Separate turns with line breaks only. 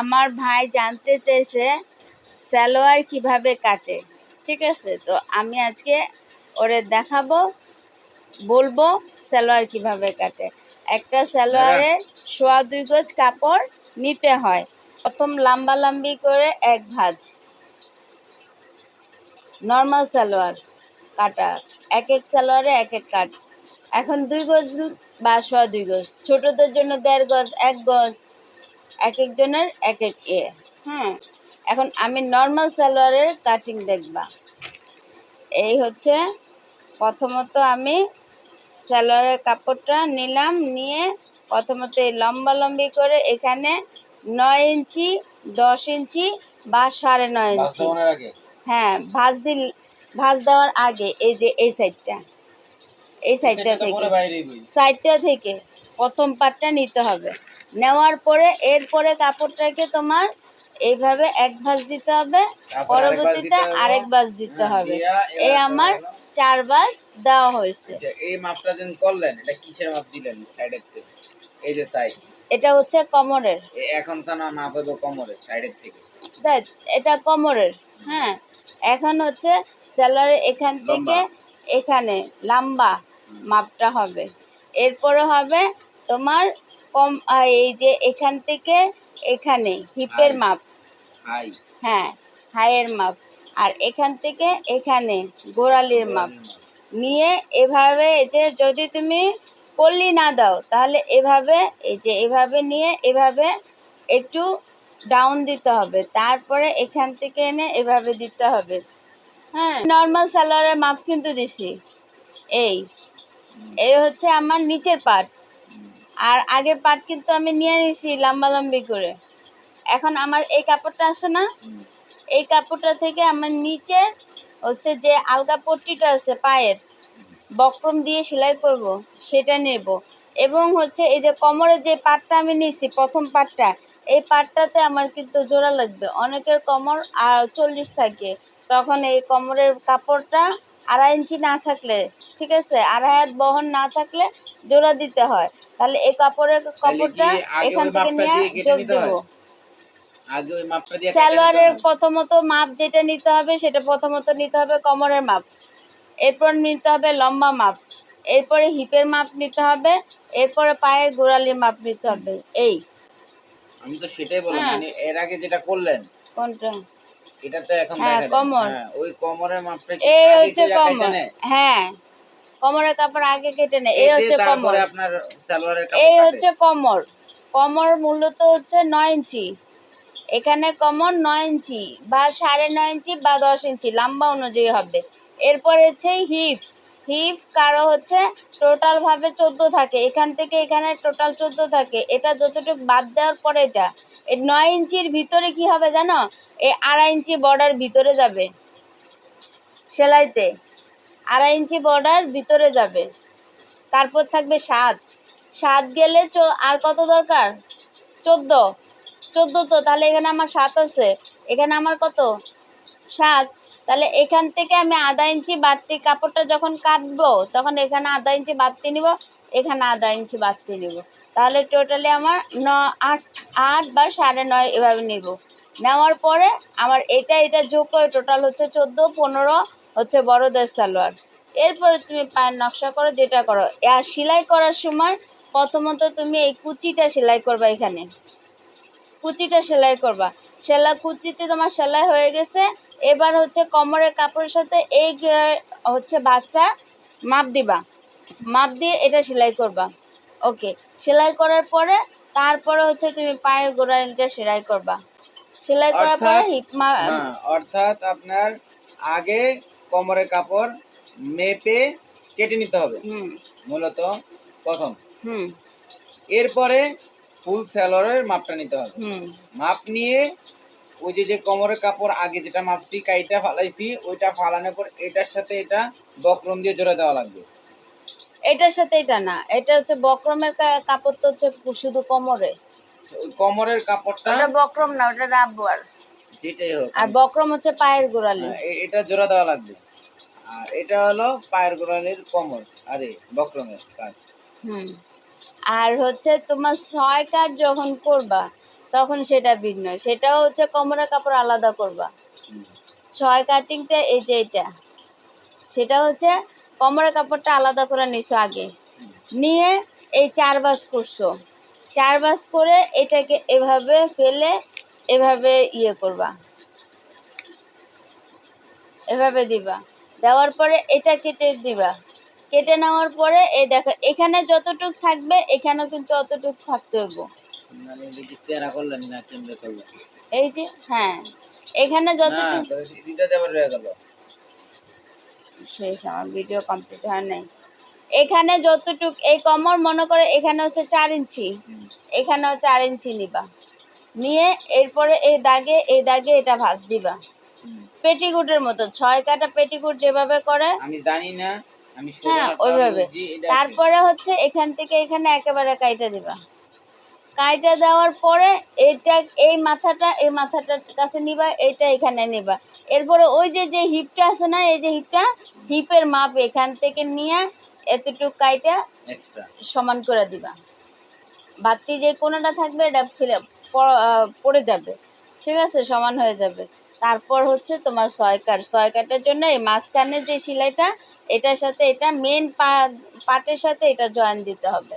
আমার ভাই জানতে চেয়েছে সালোয়ার কীভাবে কাটে ঠিক আছে? তো আমি আজকে ওরে দেখাবো বলব সালোয়ার কীভাবে কাটে। একটা সালোয়ারে সোয়া দুই গজ কাপড় নিতে হয়। প্রথম লম্বা লম্বি করে এক ভাজ। নর্মাল সালোয়ার কাটা। এক এক সালোয়ারে এক এক কাট। এখন দুই গজ বা সোয়া দুই গজ। ছোটদের জন্য দেড় গজ এক গজ। এক একজনের এক এক এ। হ্যাঁ এখন আমি নর্মাল সালোয়ারের কাটিং দেখবা। এই হচ্ছে প্রথমত আমি সালোয়ারের কাপড়টা নিলাম নিয়ে প্রথমত এই লম্বা লম্বি করে এখানে নয় ইঞ্চি দশ ইঞ্চি বা সাড়ে নয় ইঞ্চি। হ্যাঁ ভাজ দিল ভাজ দেওয়ার আগে এই যে এই সাইডটা এই সাইডটা থেকে। সাইডটা থেকে প্রথম পাটটা নিতে হবে। নেওয়ার পরে এরপরে কাপড়টাকে তোমার এইভাবে এক ভাঁজ দিতে হবে পরবর্তীতে আরেক ভাঁজ দিতে
হ্যাঁ,
হবে। এই আমার চার ভাঁজ দেওয়া হয়েছে।
আচ্ছা, এই মাপটা যেন করলেন এটা কিসের মাপ দিলেন সাইডের থেকে? এই যে সাইড
এটা হচ্ছে কোমরের।
এখন তো না মাপ হবে কোমরে সাইডের থেকে।
দেখ এটা কোমরের হ্যাঁ। এখন হচ্ছে স্যালারি এখান থেকে এখানে লম্বা মাপটা হবে। এরপরে হবে তোমার কম এই যে এখান থেকে এখানে হিপের মাপ। হ্যাঁ হাইয়ের মাপ। আর এখান থেকে এখানে গোড়ালির মাপ। নিয়ে এভাবে এই যে যদি তুমি পল্লি না দাও তাহলে এভাবে এই যে এভাবে নিয়ে এভাবে একটু ডাউন দিতে হবে। তারপরে এখান থেকে এনে এভাবে দিতে হবে। হ্যাঁ নর্মাল সালোয়ারের মাপ কিন্তু দিছি। এই এই হচ্ছে আমার নিচের পার্ট আর আগের পাট কিন্তু আমি নিয়ে নিছি লম্বা লম্বি করে। এখন আমার এই কাপড়টা আছে না? এই কাপড়টা থেকে আমার নিচে হচ্ছে যে আলগা পট্টিটা আছে পায়ের, বক্রম দিয়ে সেলাই করব, সেটা নেব। এবং হচ্ছে এই যে কোমরের যে পাটটা আমি নিছি, প্রথম পাটটা, এই পাটটাতে আমার কিন্তু জোড়া লাগবে। অনেকের কোমর আর চল্লিশ থাকে। তখন এই কোমরের কাপড়টা আড়াই ইঞ্চি না থাকলে, ঠিক আছে? আড়াই হাত বহন না থাকলে জোড়া দিতে হয়। তাহলে এই কাপড়ের কাপড়টা এখান থেকে নিয়ে যোগ? দেবো।
আগে ওই মাপটা দিয়ে
সালোয়ারের প্রথমত মাপ যেটা নিতে হবে সেটা প্রথমত নিতে হবে কোমরের মাপ। এরপর নিতে হবে লম্বা মাপ। এরপরে হিপের মাপ নিতে হবে। এরপরে পায়ের গোড়ালির মাপ নিতে হবে। এই।
আমি তো সেটাই বললাম
হ্যাঁ।
মানে এর আগে যেটা করলেন
কোনটা?
এটা তো এখন
হ্যাঁ,
দেখালেন।
কোমর।
হ্যাঁ, ওই কোমরের মাপটা
এই হচ্ছে কোমর। হ্যাঁ। কোমরের কাপড় আগে কেটে নেয় এই হচ্ছে কোমর।
আপনার সালোয়ারের কাপড়
এই। হচ্ছে কোমর। কোমর মূলত হচ্ছে নয় ইঞ্চি। এখানে কোমর নয় ইঞ্চি বা সাড়ে নয় ইঞ্চি বা দশ ইঞ্চি লম্বা অনুযায়ী হবে। এরপর হচ্ছে হিপ। হিপ কারও হচ্ছে টোটাল ভাবে চোদ্দ থাকে। এখান থেকে এখানে টোটাল চোদ্দ থাকে। এটা যতটুকু বাদ দেওয়ার পরে এটা। এই নয় ইঞ্চির ভিতরে কি হবে জানো? এই আড়াই ইঞ্চি বর্ডার ভিতরে যাবে। সেলাইতে। আড়াই ইঞ্চি বর্ডার ভিতরে যাবে। তারপর থাকবে সাত। সাত গেলে আর কত দরকার? চোদ্দ। চোদ্দ তো, তাহলে এখানে আমার সাত আছে। এখানে আমার কত? সাত। তাহলে এখান থেকে আমি আধা ইঞ্চি বাড়তি কাপড়টা যখন কাটবো, তখন এখানে আধা ইঞ্চি বাড়তি নিব, এখানে আধা ইঞ্চি বাড়তি নিব। তাহলে টোটালি আমার ন, আট আট বা সাড়ে নয় এভাবে নিব। নেওয়ার পরে আমার এটা এটা যোগ করে টোটাল হচ্ছে চোদ্দ, পনেরো হচ্ছে বড়দের সালোয়ার। এরপরে তুমি পায়ের নকশা করো, যেটা করো। আর সেলাই করার সময় প্রথমত তুমি এই কুচিটা সেলাই করবা এখানে। কুচিটা সেলাই করবা। সেলাই কুচিতে তোমার সেলাই হয়ে গেছে। এবার হচ্ছে কোমরের কাপড়ের সাথে এই হচ্ছে বাসটা মাপ দিবা। মাপ দিয়ে এটা সেলাই করবা। ওকে সেলাই করার পরে তারপরে হচ্ছে তুমি পায়ের গোড়ালিটা সেলাই করবা। সেলাই করার পরে হিপ মা
অর্থাৎ আপনার আগে কোমরের কাপড় মেপে কেটে নিতে হবে।
হুম।
মূলত প্রথম।
হুম।
এরপরে ফুল স্যালোয়ারের মাপটা নিতে হবে। মাপ নিয়ে ওই যে যে কোমরের কাপড় আগে যেটা মাপছি কাইটা ফালাইছি ওইটা ফালানোর পর এটার সাথে এটা বক্রম দিয়ে জোড়া দেওয়া লাগবে।
এটার সাথে এটা না এটা হচ্ছে বক্রমের কাপড় তো হচ্ছে শুধু কোমরে।
কোমরের কাপড়টা
ওটা বক্রম না ওটা রাববার
যেটাই হোক।
আর বক্রম হচ্ছে পায়ের গোড়ালি।
হ্যাঁ, এটা জোড়া দেওয়া লাগবে। আর এটা হলো পায়ের গোড়ালির কোমর আরে বক্রমের কাজ।
হুম। আর হচ্ছে তোমার ছয় কাট যখন করবা, তখন সেটা ভিন্ন। সেটাও হচ্ছে কোমরের কাপড় আলাদা করবা। ছয় কাটিংটা এই যে এটা, সেটা হচ্ছে কোমরের কাপড়টা আলাদা করে নিছো আগে। নিয়ে এই চার বাস করছ। চার বাস করে এটাকে এভাবে ফেলে এভাবে ইয়ে করবা। এভাবে দিবা। দেওয়ার পরে এটা কেটে দিবা। কেটে নেওয়ার পরে এই দেখো এখানে যতটুক থাকবে এখানেও কিন্তু অতটুক থাকতে হইব।
মানে
এই যে হ্যাঁ এখানে যতটুক
এদিকটা দেবার রয়ে গেল।
শেষ আমার ভিডিও কমপ্লিট হয় নাই। এখানে যতটুক এই কমর মনে করে এখানে হচ্ছে চার ইঞ্চি। এখানেও চার ইঞ্চি নিবা। নিয়ে এরপরে এই দাগে এই দাগে এটা ভাঁজ দিবা। পেটিকুটের মতো ছয় কাটা পেটিকুট যেভাবে করে
আমি জানি না
হ্যাঁ ওইভাবে। তারপরে হচ্ছে এখান থেকে এখানে একেবারে কাইটা দিবা। কাইটা দেওয়ার পরে এটা এই মাথাটা এই মাথাটার কাছে নিবা এটা এখানে নিবা। এরপরে ওই যে যে হিপটা আছে না এই যে হিপটা হিপের মাপ এখান থেকে নিয়ে এতটুক কাইটা
এক্সট্রা
সমান করে দিবা। বাড়তি যে কোনোটা থাকবে এটা ফেলে পড়ে যাবে। ঠিক আছে? সমান হয়ে যাবে। তারপর হচ্ছে তোমার সয়কার। সয়কারটার জন্য এই মাঝখানে যে সেলাইটা এটার সাথে এটা মেন পাটের সাথে এটা জয়েন দিতে হবে।